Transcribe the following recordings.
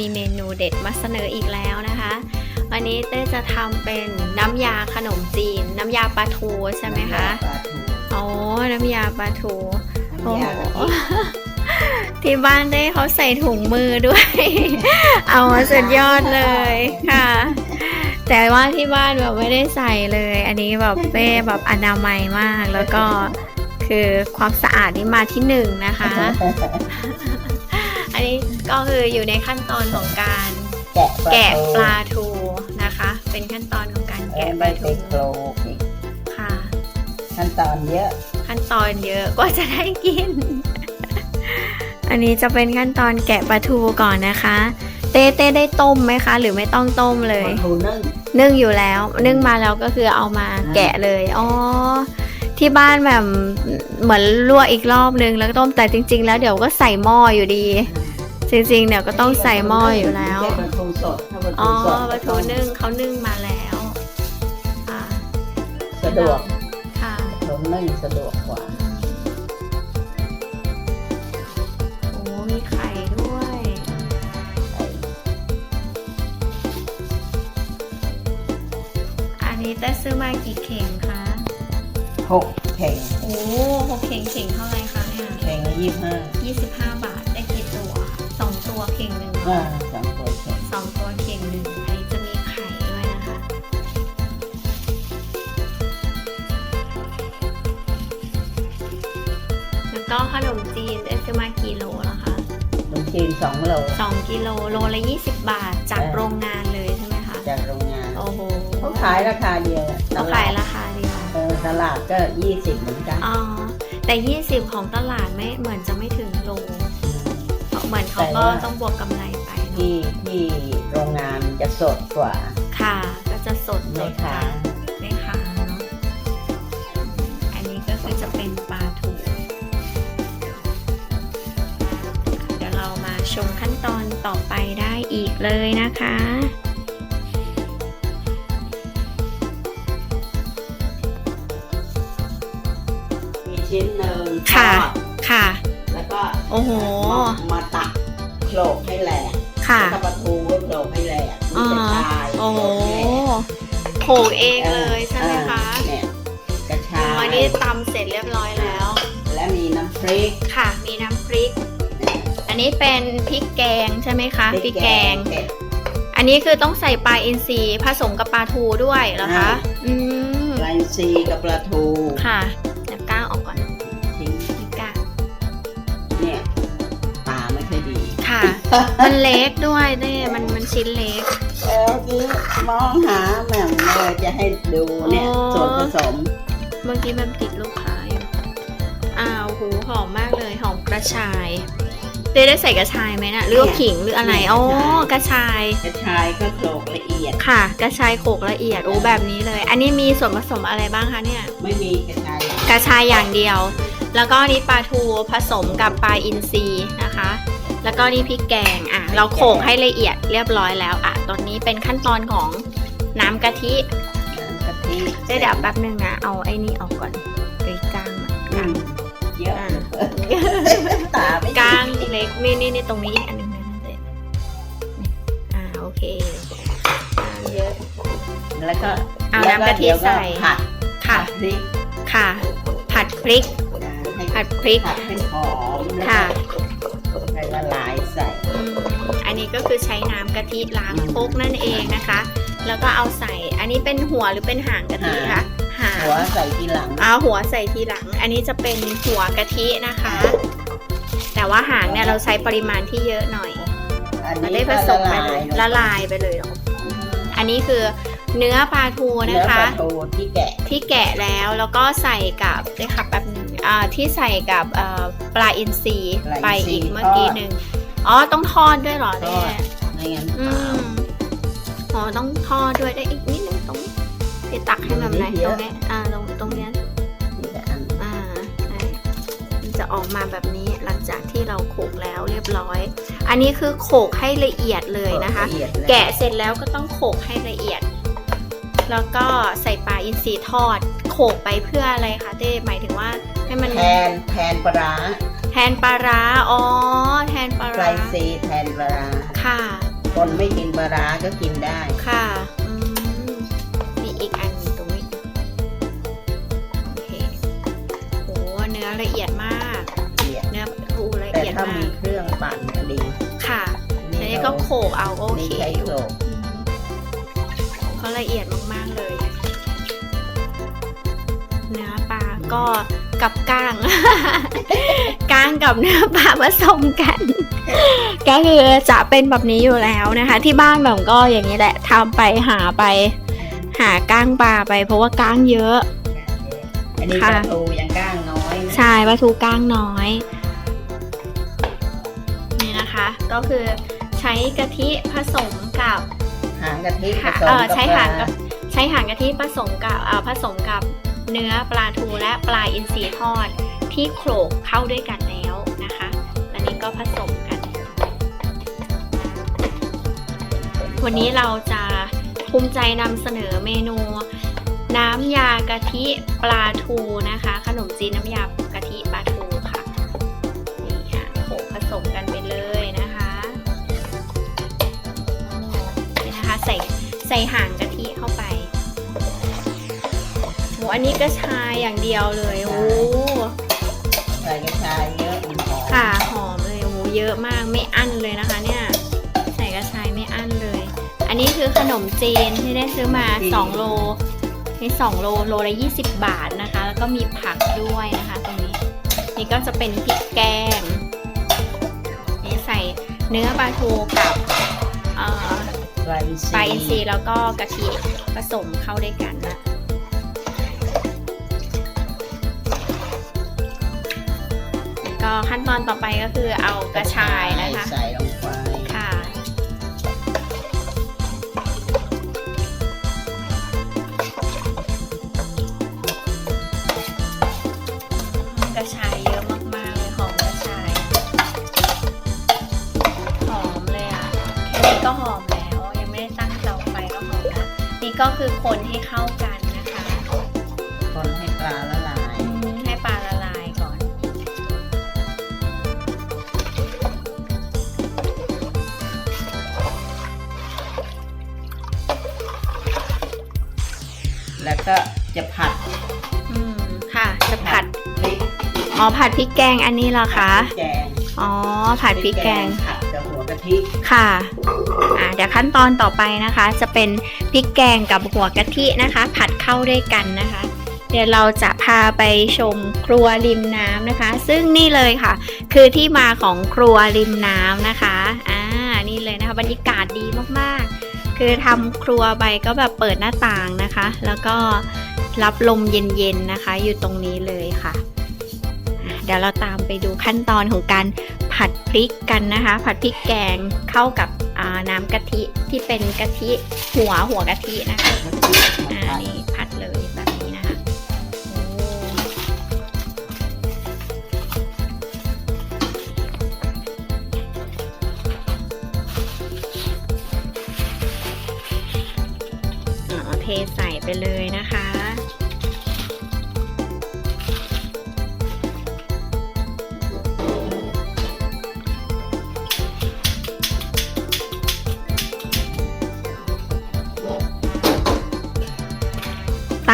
มีเมนูเด็ดมาเสนออีกแล้วนะคะ วันนี้เต้จะทำเป็นน้ำยาขนมจีน น้ำยาปลาทูใช่ไหมคะปลาทูอ๋อน้ำยาปลาทูโอ้น้ำโหยากะทิที่บ้านได้เขาใส่ถุงมือด้วย เอามาสุดยอดเลยค่ะ แต่ว่าที่บ้านแบบไม่ได้ใส่เลย อันนี้แบบเป้แบบอนามัยมาก แล้วก็คือความสะอาดนี่มาที่หนึ่งนะคะ อันนี้ ก็คืออยู่ในขั้นตอนของการแกะแกะปลาทูทูนะคะ เป็นขั้นตอนของการแกะแกะใบปลาไปทูโคลกอีกค่ะ ขั้นตอนเยอะ ขั้นตอนเยอะกว่าจะได้กิน อันนี้จะเป็นขั้นตอนแกะปลาทูก่อนนะคะ เต้เต้ได้ต้มไหมคะ หรือไม่ต้องต้มเลยปลาทูนึ่งนึ่งอยู่แล้ว นึ่งมาแล้วก็คือเอามาแกะเลยอ๋อที่บ้านแบบเหมือนลวกอีกรอบนึงแล้วก็ต้มแต่จริง ๆ แล้วเดี๋ยวก็ใส่หม้ออยู่ดี จริงๆเดี๋ยวก็ต้องใส่หม้ออยู่แล้วไม่ใช่ปลาทูสดถ้าปลาอ๋ทูอสดปลาทูนึ่งเขานึ่งมาแล้วค่ะสะดวกค่ะปลาทูนึ่งสะดวกกว่าโอ้มีไข่ด้วย อันนี้เต้ซื้อมากี่เข่งคะ หกเข่งโอ้หกเข่งเข่งเท่าไหร่คะเนี่ยเข่งละยี่สิบห้ายี่สิบห้าบาท อ่าสองตัวเข่งสองตัวเข่งหนึ่งอันนี้จะมีไข่ด้วยนะคะ แล้วก็ขนมจีนเต้ซื้อมากี่โลแล้วคะขนมจีนสองโลสองกิโลโลละยี่สิบบาทจากเออโรงงานเลยใช่ไหมคะจากโรงงานโอ้โหเขาขายราคาเดียวอะเขาขายราคาเดียวเออตลาดก็ยี่สิบเหมือนกันอ๋อแต่20ของตลาดไม่เหมือนจะไม่ถึงโล เหมือนเขาก็ต้องบวกกำไรไปเนอะ ที่ที่โรงงานจะสดกว่าค่ะ ก็จะสดสไม่ดค้าไม่ค้างเนาะอันนี้ก็คือจะเป็นปลาถูเดี๋ยวเรามาชมขั้นตอนต่อไปได้อีกเลยนะคะ มีชิ้นหนึ่งค่ะ ทอดค่ะ แล้วก็โอ้โห มามาตักโขลกให้แหลก ค่ะแล้วก็ปลาทูก็โขลกให้แหลกอ๋นี่อกระชายโอ้โหโขลกให้แหลกโขกเองเลยใช่ไหมคะเออเนี่ยกระชายอันนี้ตำเสร็จเรียบร้อยแล้ว และมีน้ำพริกค่ะ มีน้ำพริก อันนี้เป็นพริกแกงใช่ไหมคะพริกแกงเผ็ดอันนี้คือต้องใส่ปลาอินทรีผสมกับปลาทูด้วยเหรอคะอ่าอืมไลนซีกับปลาทูค่ะ มันเล็กด้วยเนี่ยมันมันชิ้นเล็กเออที่มองหาแหม่มเลยจะให้ดูเนี่ย อ๋อ ส่วนผสมเมื่อกี้มันติดลูกค้าอยู่อ้าวหูหอมมากเลยหอมกระชายเต้ได้ใส่กระชายไหมนะหรือว่าขิงหรืออะไรอ๋อกระชาย กระชายก็โขลกละเอียด ค่ะ กระชายโขลกละเอียดโอ้แบบนี้เลย อันนี้มีส่วนผสมอะไรบ้างคะเนี่ย ไม่มีกระชายกระชายอย่างเดียว แล้วก็นี่ปลาทูผสมกับปลาอินทรีนะคะ แล้วก็นี่พริกแกงอะเราโขลกให้ละเอียดเรียบร้อยแล้วอะตอนนี้เป็นขั้นตอนของน้ำกะทิน้ำกะทิได้เดี๋ยวแป๊บนึงนะเอาไอ้นี่ออกก่อนไอ้กลางอะอืมเยอะอะตาไม่ดีกลางเล็กนี่นี่นี่ตรงนี้อีกอันหนึงนะเด็ดอ่าโอเคกลางเยอะแล้วก็เอาน้ำกะทิแล้วเดี๋ยวใส่ผัดค่ะพริกค่ะ ผัดพริกให้ผัดพริกผัดให้หอมค่ะ นนี้ก็คือใช้น้ำกะทิล้างโคกนั่นเองนะคะ แล้วก็เอาใส่ อันนี้เป็นหัวหรือเป็นหางกะทิคะหางหัวใส่ทีหลังเอาหัวใส่ทีหลัง อันนี้จะเป็นหัวกะทินะคะ แต่ว่าหางเนี่ยเราใช้ปริมาณที่เยอะหน่อยอันมันนี้ได้ผสมไปเลยละละลายไปเลยเหรออันนี้คือเนื้อปลาทูเนื้นะอปคะลาทูที่แกะที่แกะแล้วแล้วก็ใส่กับได้ค่ะแป๊บนึงอ่าที่ใส่กับเอ่อปลาอินทรีไปอีกเมื่อกี้หนึ่ง อ๋อต้องทอดด้วยเหรอทเนี่อดยไม่งั้นอืขาวมอ๋อต้องทอดด้วยได้อีกนิดนึงตรงนี้ไปตักให้แบบไหนตรงนี้อ่าตรงตรงเนี้ย นี่แต่อันอ่าใช่มันจะออกมาแบบนี้หลังจากที่เราโขลกแล้วเรียบร้อย อันนี้คือโขลกให้ละเอียดเลยนะคะ ลเอียดเลยแกะเสร็จแล้วก็ต้องโขลกให้ละเอียด แล้วก็ใส่ปลาอินทรีทอด โขลกไปเพื่ออะไรคะเต้หมายถึงว่าให้มันแทนแทนปลาร้าแทนปลาร้าอ๋อ แทนปลาไกลร้าซีแทนปลาร้าค่ะ คนไม่กินปลาร้าก็กินได้ ค่ะอืมมีอีกอันหนึ่งตรงนี้ โอเคโหเนื้อละเอียดมาก เอียดเนื้อทูละแต่เอียดถ้ามีมากเครื่องปั่นก็ดีค่ะอันนี้ก็โขกเอาก็โอนี่เคใช้อยู่โขลกเขาละเอียดมาก ๆ เลย เนื้อปลาก็ กับก้าง ก้างกับเนื้อปลาผสมกัน ก็คือจะเป็นแบบนี้อยู่แล้วนะคะ ที่บ้านแบบก็อย่างนี้แหละทำไปหาไป หาก้างปลาไป เพราะว่าก้างเยอะ อันนี้ค่ะปลาทูยังก้างน้อยนะใช่ปลาทูก้างน้อย นี่นะคะ ก็คือใช้กะทิผสมกับหางกะทิผค่ะสมเออกับใช้ปหาลางกับใช้หางกะทิผสมกับเอ่อผสมกับ เนื้อปลาทูและปลาอินทรีทอดที่โขลกเข้าด้วยกันแล้วนะคะ อันนี้ก็ผสมกัน วันนี้เราจะภูมิใจนำเสนอเมนู น้ำยากะทิปลาทูนะคะ ขนมจีนน้ำยากะทิปลาทูค่ะ นี่ค่ะโขลกผสมกันไปเลยนะคะนี่นะคะใส่ใส่ห่างกะทิ อันนี้กระชายอย่างเดียวเลยโอ้ใส่กระชายเยอะมันหอมค่ะหอมเลยโอ้โหเยอะมากไม่อั้นเลยนะคะ เนี่ยใส่กระชายไม่อั้นเลย อันนี้คือขนมจีนที่ได้ซื้อมา 2 โลนี่2โลโลละ20 บาทนะคะ แล้วก็มีผักด้วยนะคะตรงนี้ นี่ก็จะเป็นพริกแกงนี่ใส่เนื้อปลาทูกับเอ่อปลาอินทรีปลาอินทรีแล้วก็กะทิผสมเข้าด้วยกันนะ ก็ขั้นตอนต่อไปก็คือเอากระชายนะคะ ใส่ลงไปค่ะ กระชายเยอะมากๆเลยหอมกระชายหอมเลยอะแค่นี้ก็หอมแล้ว ยังไม่ได้ตั้งเตาไฟก็หอมแล้วนี่ก็คือคนให้เข้ากันนะคะ คนให้ปลาละลา จะผัดอืมค่ะ จะผัดพริกอ๋อผัดพริกแกงอันนี้เหรอคะพริกแกงอ๋อผัดพริกแกงผัดกับหัวกะทิค่ะอ่าเดี๋ยวขั้นตอนต่อไปนะคะ จะเป็นพริกแกงกับหัวกะทินะคะ ผัดเข้าด้วยกันนะคะ เดี๋ยวเราจะพาไปชมครัวริมน้ำนะคะ ซึ่งนี่เลยค่ะ คือที่มาของครัวริมน้ำนะคะอ่านี่เลยนะคะ บรรยากาศดีมากๆ คือทำครัวไปก็แบบเปิดหน้าต่างนะคะ แล้วก็ รับลมเย็นๆนะคะ อยู่ตรงนี้เลยค่ะ เดี๋ยวเราตามไปดูขั้นตอนของการผัดพริกกันนะคะ ผัดพริกแกงเข้ากับน้ำกะทิที่เป็นกะทิหัวหัวกะทินะคะนี่ผัดเลยแบบนี้นะคะเทใส่ไปเลยนะคะ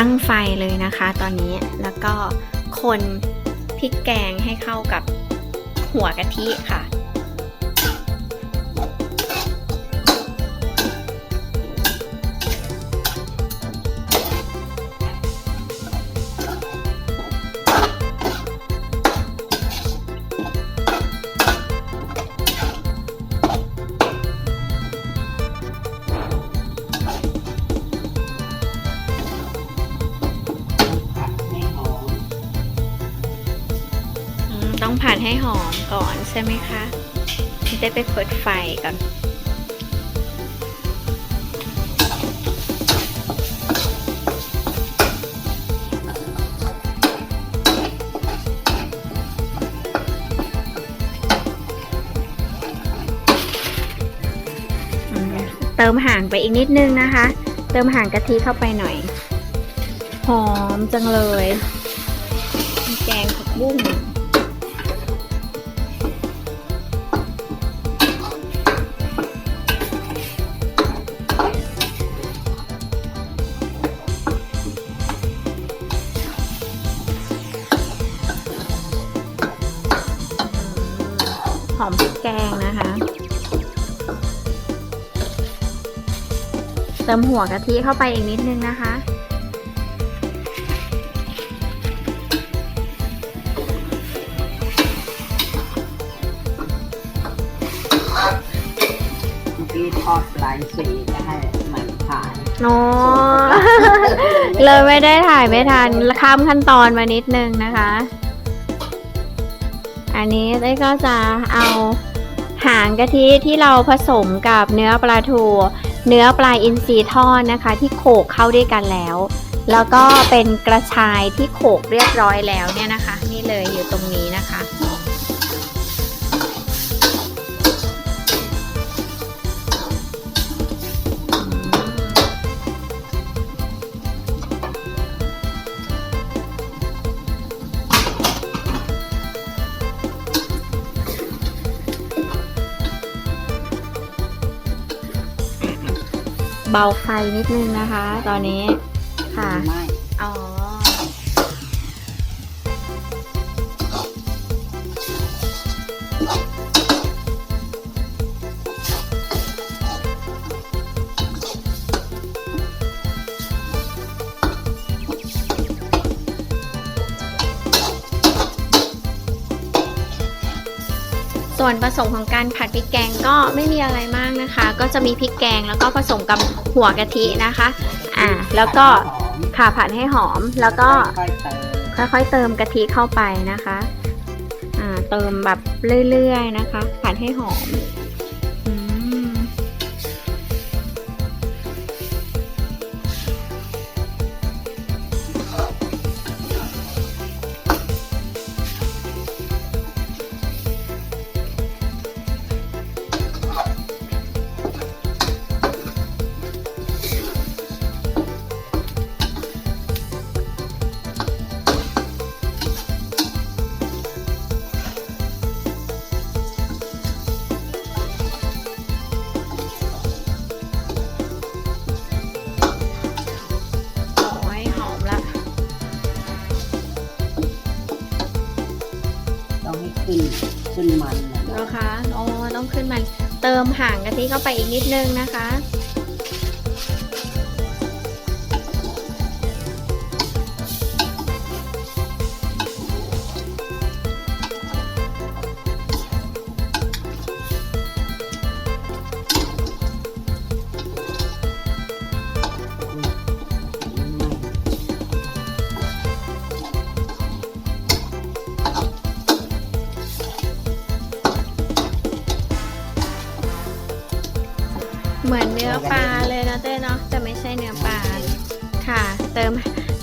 ตั้งไฟเลยนะคะตอนนี้แล้วก็คนพริกแกงให้เข้ากับหัวกะทิค่ะ ผัดให้หอมก่อนใช่ไหมคะจะได้ไปเปิดไฟก่อนเติมห่างไปอีกนิดนึงนะคะ เติมห่างกะทิเข้าไปหน่อย หอมจังเลย แกงผักบุ้ง อมพริกแกงนะคะ เติมหัวกะทิเข้าไปอีกนิดนึงนะคะเมื่อกี้ทอดปลายสีจะให้มันผ่านโอ้เลยไม่ได้ถ่ายไม่ทันข้ามขั้นตอนมานิดนึงนะคะ อันนี้เต้ก็จะเอาหางกะทิที่เราผสมกับเนื้อปลาทู เนื้อปลาอินทรีทอดนะคะ ที่โขกเข้าด้วยกันแล้ว แล้วก็เป็นกระชายที่โขกเรียบร้อยแล้วเนี่ยนะคะ นี่เลยอยู่ตรงนี้ เบาไฟนิดนึงนะคะ ตอนนี้ค่ะ ไม่ ส่วนผสมของการผัดพริกแกงก็ไม่มีอะไรมากนะคะ ก็จะมีพริกแกงแล้วก็ผสมกับหัวกะทินะคะ อ่า แล้วก็ค่ะผัดให้หอมแล้วก็ค่อยๆเติมกะทิเข้าไปนะคะ อ่า เติมแบบเรื่อยๆนะคะ ผัดให้หอม เติมห่างกะทิเข้าไปอีกนิดนึงนะคะ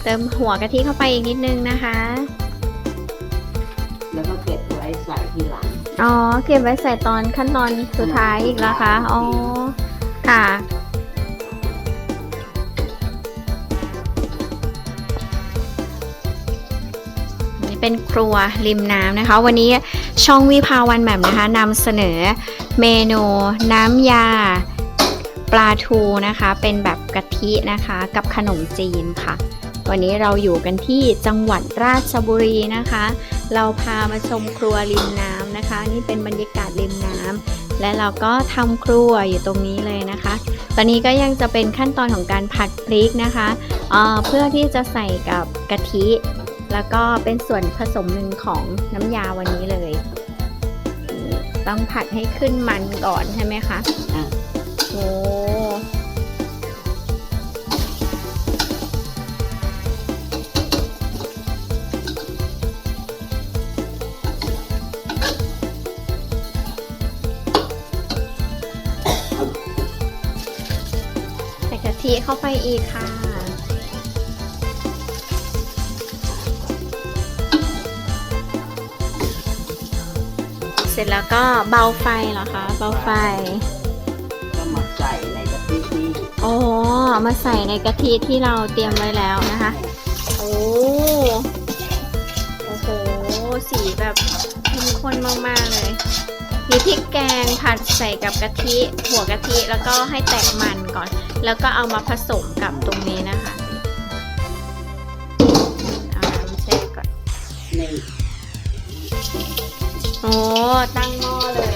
เติมหัวกะทิเข้าไปอีกนิดนึงนะคะ แล้วก็เก็บไว้ใส่ทีหลังอ๋อ เก็บไว้ใส่ตอนขั้นตอนสุดท้ายอีกแล้วคะอ๋อ ค่ะ นี่เป็นครัวริมน้ำนะคะ วันนี้ช่องวิภาวันแบบนะคะนำเสนอเมนูน้ำยาปลาทูนะคะ เป็นแบบกะทินะคะ กับขนมจีนค่ะ วันนี้เราอยู่กันที่จังหวัดราชบุรีนะคะ เราพามาชมครัวริมน้ำนะคะ นี่เป็นบรรยากาศริมน้ำและเราก็ทำครัวอยู่ตรงนี้เลยนะคะ ตอนนี้ก็ยังจะเป็นขั้นตอนของการผัดพริกนะคะเเพื่อที่จะใส่กับกะทิ แล้วก็เป็นส่วนผสมหนึ่งของน้ำยาวันนี้เลย ต้องผัดให้ขึ้นมันก่อนใช่ไหมคะะ กะทิเข้าไปอีกค่ะ เสร็จแล้วก็เบาไฟเหรอคะ เบาไฟ ก็มาใส่ในกะทินี่โอ้เอามาใส่ในกะทิที่เราเตรียมไว้แล้วนะคะ โอ้โอ้โห สีแบบเข้มข้นมาก ๆ เลย มีพริกแกงผัดใส่กับกะทิหัวกะทิแล้วก็ให้แตกมันก่อน แล้วก็เอามาผสมกับตรงนี้นะคะเอาน้ำแช่ก่อนนี่โอ้ตั้งหม้อเลย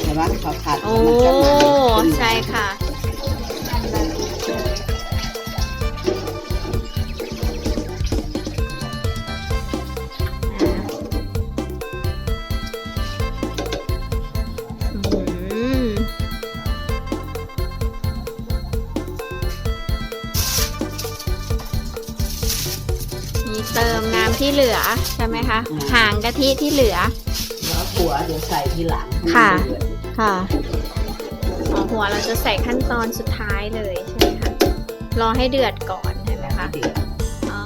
แต่ว่าเขาผัดโอ้มันจะมาขึ้นใช่ค่ะ เหลือใช่ไหมคะหางกะทิที่เหลือ แล้วหัวเดี๋ยวใส่ทีหลังค่ะให้มันเดือดค่ะอ๋อหัวเราจะใส่ขั้นตอนสุดท้ายเลยใช่ไหมคะ รอให้เดือดก่อนใช่ไหมคะ เดือดอ๋อ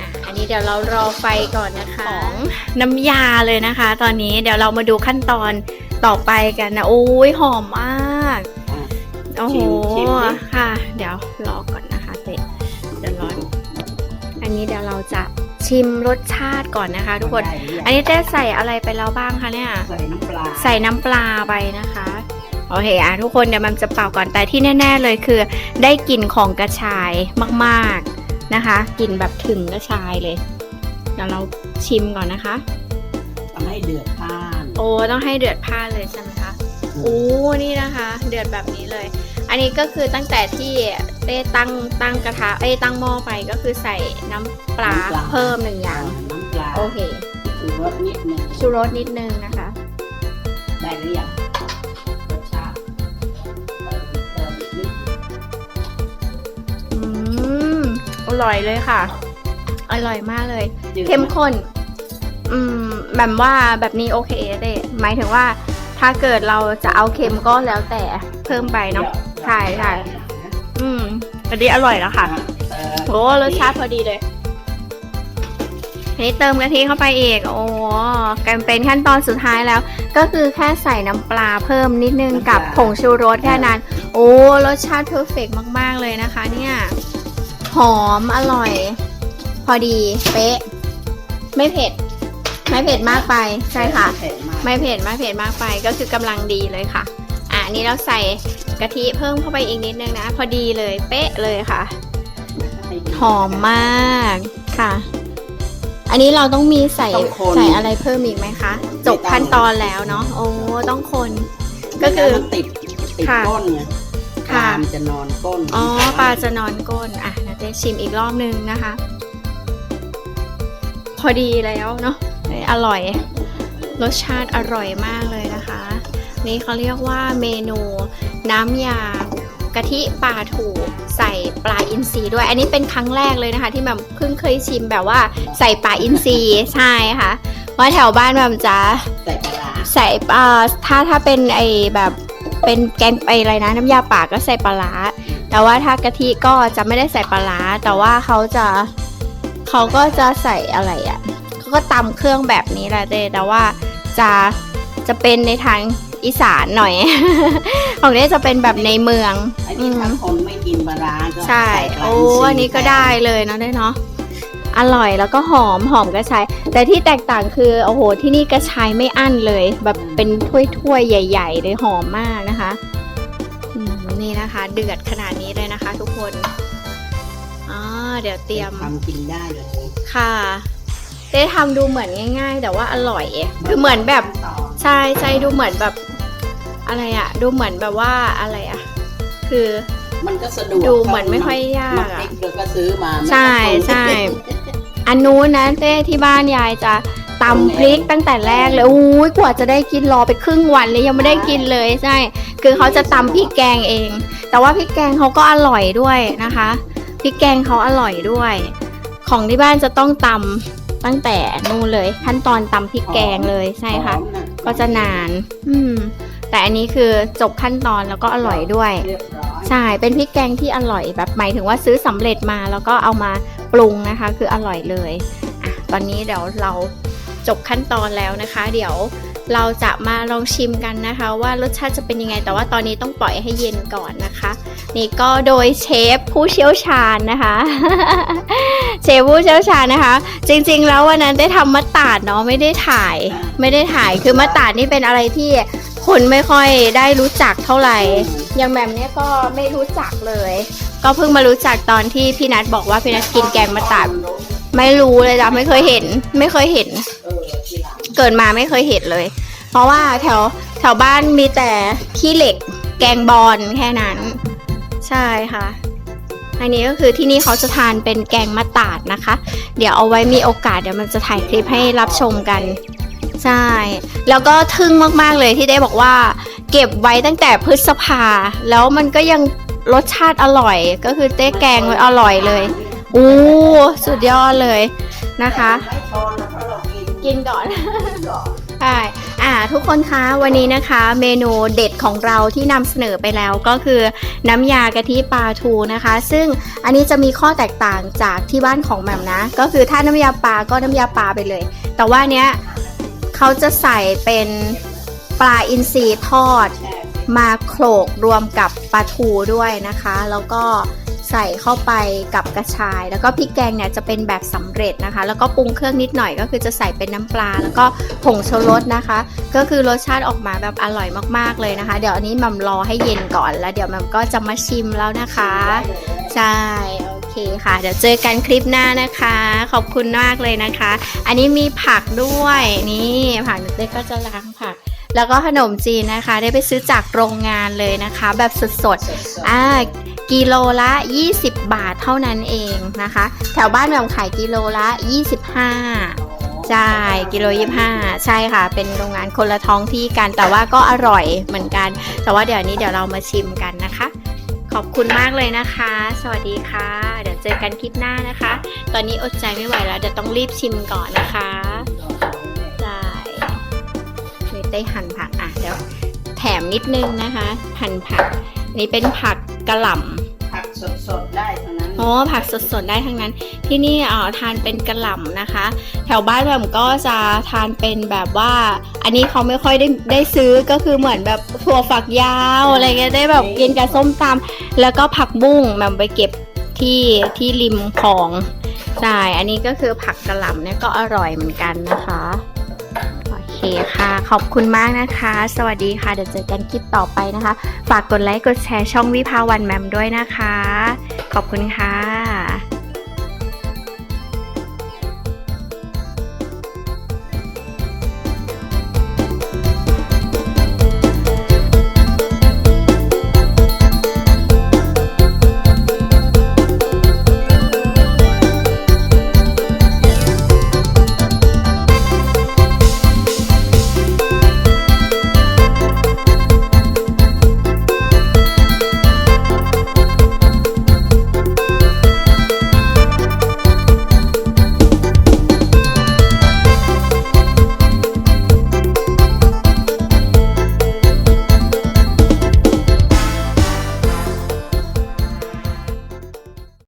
อะอันนี้เดี๋ยวเรารอไฟก่อนนะคะของน้ำยาเลยนะคะ ตอนนี้เดี๋ยวเรามาดูขั้นตอนต่อไปกันนะโอ้ยหอมมาก อะ โอ้โหชิมสิค่ะ เดี๋ยวรอก่อนนะ อันนี้เดี๋ยวเราจะชิมรสชาติก่อนนะคะ ทุกคนได้หรือยังอันนี้เจ๊ใส่อะไรไปแล้วบ้างคะเนี่ย ใส่น้ำปลา ใส่น้ำปลาไปนะคะ โอเคอะทุกคนเดี๋ยวมันจะเป่าก่อนแต่ที่แน่ ๆ เลยคือ ได้กลิ่นของกระชายมากๆนะคะกลิ่นแบบถึงกระชายเลย เดี๋ยวเราชิมก่อนนะคะ ต้องให้เดือดพล่านโอ้ต้องให้เดือดผ้าเลยใช่ไหมคะโอ้นี่นะคะ เดือดแบบนี้เลย อันนี้ก็คือตั้งแต่ที่เต้ตั้งตั้งกระทะเอ้ยตั้งหม้อไปก็คือใส่น้ำปลา เพิ่มหนึ่งอย่าง น้ำปลาโอเค ชูรสนิดนึงชูรสนิดนึงนะคะ ได้หรือยังรสชาติเติมเติมอีกนิดอืม อร่อยเลยค่ะ อร่อยมากเลย จืดเข้มข้น อืม แบบว่าแบบนี้โอเคเด้หมายถึงว่า ถ้าเกิดเราจะเอาเค็มก็แล้วแต่เพิ่มไปเนาะ ใช่ใช่ อืมอันนี้อร่อยแล้วค่ะเติมโอ้รสชาติพอดีเลยอันนี้เติมกะทิเข้าไปอีก โอ้กันเป็นขั้นตอนสุดท้ายแล้ว ก็คือแค่ใส่น้ำปลาเพิ่มนิดนึงกับผงชูรสแค่นั้น โอ้ รสชาติเพอร์เฟกมาก ๆ เลยนะคะ เนี่ย หอมอร่อย พอดีเป๊ะ ไม่เผ็ด ไม่เผ็ดมากไป ใช่ค่ะเผ็ดมากไม่เผ็ด ไม่เผ็ดมากไป ก็คือกำลังดีเลยค่ะ อะอันนี้เราใส่กะทิเพิ่มเข้าไปอีกนิดนึงนะ พอดีเลยเป๊ะเลยค่ะให้ดีหอมมากค่ะ อันนี้เราต้องมีใส่ต้องคน ใส่อะไรเพิ่มอีกไหมคะ จบขั้นตอนแล้วเนาะโอ้ต้องคน ก็คือ ไม่งั้นมันติดติดค่ะก้นไงปค่ะลามนจะนอนก้นอ๋อปลาจะนอนก้นอะนาเต้ชิมอีกรอบนึงนะคะ พอดีแล้วเนาะเอ้ยอร่อย รสชาติอร่อยมากเลยนะคะ นี่เขาเรียกว่าเมนูน้ำยากะทิปลาถูใส่ปลาอินทรีด้วย อันนี้เป็นครั้งแรกเลยนะคะ ที่แบบเพิ่งเคยชิมแบบว่าใส่ปลาอินทรีใช่ค่ะว่าแถวบ้านแบบจะใส่ปลาใส่เอ่อถ้าถ้าเป็นไอแบบเป็นแกงไออะไรนะน้ำยาป่าก็ใส่ปลาร้าแต่ว่าถ้ากะทิก็จะไม่ได้ใส่ปลาร้าแต่ว่าเขาจะเขาก็จะใส่อะไรอะ่ะเขาก็ตำเครื่องแบบนี้แหละเต้แต่ว่าจะจะเป็นในทาง อีสานหน่อย ของเต้จะเป็นแบบในเมืองอันนี้ถ้าคนไม่กินปลาร้าก็ใช่ปลาโอ้อิทรีอันนี้ก็ได้เลยเนาะได้เนาะอร่อยแล้วก็หอมหอมกระชาย แต่ที่แตกต่างคือโอ้โหที่นี่กระชายไม่อั้นเลย แบบเป็นถ้วยๆใหญ่ ๆ เลยหอมมากนะคะอืมนี่นะคะ เดือดขนาดนี้เลยนะคะ ทุกคนอ่าเดี๋ยวเตรียมทำกินได้เลยค่ะเต้ทำดูเหมือนง่าย ๆ แต่ว่าอร่อย คือเหมือนแบบต่อใช่ใช่ดูเหมือนแบบ อะไรอะดูเหมือนแบบว่าอะไรอะคือมันก็สะดวกดูเหมือนไม่ค่อยยากน้ำพอะริกเราก็ซื้อมาใช่ไม่ต้องใช่อันนู้นนะเต้ที่บ้านยายจะตำพริกตั้งแต่แรกเลยอุ้ยกว่าจะได้กินรอไปครึ่งวันเลยยังไม่ได้กินเลยใช่ คือเขาจะตำพริกแกงเอง แต่ว่าพริกแกงเขาก็อร่อยด้วยนะคะพริกแกงเขาอร่อยด้วย ของที่บ้านจะต้องตำตั้งแต่นู่นเลย ขั้นตอนตำพริกแกงเลยใช่ค่ะหอมนก็จะนาน อืม แต่อันนี้คือจบขั้นตอนแล้วก็อร่อยด้วยเรียบร้อยใช่เป็นพริกแกงที่อร่อยแบบหมายถึงว่าซื้อสำเร็จมาแล้วก็เอามาปรุงนะคะ คืออร่อยเลยอะตอนนี้เดี๋ยวเราจบขั้นตอนแล้วนะคะ เดี๋ยวเราจะมาลองชิมกันนะคะ ว่ารสชาติจะเป็นยังไง แต่ว่าตอนนี้ต้องปล่อยให้เย็นก่อนนะคะ นี่ก็โดยเชฟผู้เชี่ยวชาญนะคะ เชฟผู้เชี่ยวชาญนะคะ จริงๆ แล้ววันนั้นได้ทำมะตาดเนาะไม่ได้ถ่าย ไม่ได้ถ่ายคือมะตาดนี่เป็นอะไรที่ คนไม่ค่อยได้รู้จักเท่าไหร่อย่างแบบเนี้ยก็ไม่รู้จักเลย ก็เพิ่งมารู้จักตอนที่พี่นัทบอกว่าพี่นัทกินแกงมะตาดไม่รู้เลยจ้ะไม่เคยเห็น ไม่เคยเห็นเออทีหลังเกิดมาไม่เคยเห็นเลย เพราะว่าแถวแถวบ้านมีแต่ขี้เหล็ก แกงบอลแค่นั้น ใช่ค่ะอันนี้ก็คือที่นี่เขาจะทานเป็นแกงมะตาดนะคะ เดี๋ยวเอาไว้มีโอกาสเดี๋ยวมันจะถ่ายคลิปให้รับชมกัน ใช่ แล้วก็ทึ่งมาก ๆ เลยที่ได้บอกว่า เก็บไว้ตั้งแต่พฤษภา แล้วมันก็ยังรสชาติอร่อย ก็คือเต้แกงไว้อร่อยเลยอู้สุดยอดเลยนะคะไม่ชนแล้วก็เรากินกินก่อนก่อนใช่อ่าทุกคนคะวันนี้นะคะเมนูเด็ดของเราที่นำเสนอไปแล้วก็คือน้ำยากะทิปลาทูนะคะ ซึ่งอันนี้จะมีข้อแตกต่างจากที่บ้านของแหม่มนะ ก็คือถ้าน้ำยาปลาก็น้ำยาปลาไปเลย แต่ว่าเนี้ย เขาจะใส่เป็นปลาอินทรีทอด มาโขลกรวมกับปลาทูด้วยนะคะ แล้วก็ใส่เข้าไปกับกระชาย แล้วก็พริกแกงเนี่ยจะเป็นแบบสำเร็จนะคะ แล้วก็ปรุงเครื่องนิดหน่อยก็คือจะใส่เป็นน้ำปลา แล้วก็ผงชูรสนะคะ ก็คือรสชาติออกมาแบบอร่อยมากๆเลยนะคะ เดี๋ยวอันนี้มัมรอให้เย็นก่อนแล้วเดี๋ยวมัมก็จะมาชิมแล้วนะคะ ใช่ เคค่ะ เดี๋ยวเจอกันคลิปหน้านะคะ ขอบคุณมากเลยนะคะ อันนี้มีผักด้วยนี่ผักเด็กก็จะล้างผัก แล้วก็ขนมจีนนะคะ ได้ไปซื้อจากโรงงานเลยนะคะ แบบสดสดๆอ่ากิโลละ 20 บาทเท่านั้นเองนะคะ แถวบ้านแหม่มขายกิโลละ 25ใช่กิโลยี่ห้าใช่ค่ะ เป็นโรงงานคนละท้องที่กัน แต่ว่าก็อร่อยเหมือนกัน แต่ว่าเดี๋ยวนี้เดี๋ยวเรามาชิมกันนะคะ ขอบคุณมากเลยนะคะ สวัสดีค่ะ เดี๋ยวเจอกันคลิปหน้านะคะ ตอนนี้อดใจไม่ไหวแล้วเดี๋ยวต้องรีบชิมก่อนนะคะได้ได้หั่นผักอะเดี๋ยวแถมนิดนึงนะคะ หั่นผัก นี่เป็นผักกระหล่ำผักสดๆได้ทั้งนั้น อ๋อผักสดๆได้ทั้งนั้น ที่นี่อ่อทานเป็นกระหล่ำนะคะ แถวบ้านแบบก็จะทานเป็นแบบว่า อันนี้เขาไม่ค่อยได้ได้ซื้อก็คือเหมือนแบบถั่วฝักยาวอะไรเงี้ยได้แบบกินกับส้มตำแล้วก็ผักบุ้งแบบไปเก็บที่ที่ริมของใช่อันนี้ก็คือผักกระหล่ำเนี่ยก็อร่อยเหมือนกันนะคะโอเคค่ะ ขอบคุณมากนะคะ สวัสดีค่ะ เดี๋ยวเจอกันคลิปต่อไปนะคะ ฝากกดไลค์ กดแชร์ช่องวิภาวันแมมด้วยนะคะ ขอบคุณค่ะ